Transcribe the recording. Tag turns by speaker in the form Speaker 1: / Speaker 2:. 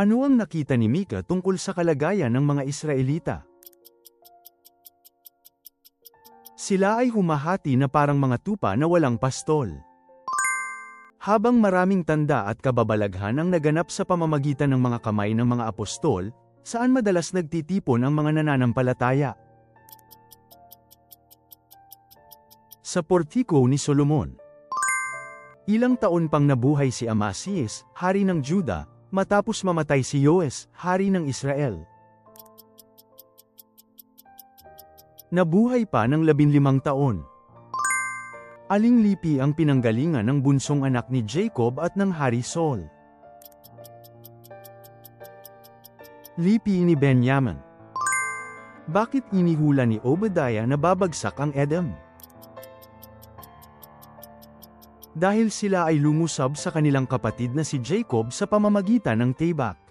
Speaker 1: Ano ang nakita ni Mika tungkol sa kalagayan ng mga Israelita? Sila ay humahati na parang mga tupa na walang pastol. Habang maraming tanda at kababalaghan ang naganap sa pamamagitan ng mga kamay ng mga apostol, saan madalas nagtitipon ang mga nananampalataya? Sa portiko ni Solomon. Ilang taon pang nabuhay si Amasias, hari ng Juda, matapos mamatay si Yoes, hari ng Israel. Nabuhay pa ng labinlimang taon. Aling lipi ang pinanggalingan ng bunsong anak ni Jacob at ng Hari Saul. Lipi ni Benjamin. Bakit inihula ni Obadiah na babagsak ang Edom? Dahil sila ay lumusab sa kanilang kapatid na si Jacob sa pamamagitan ng Tabak.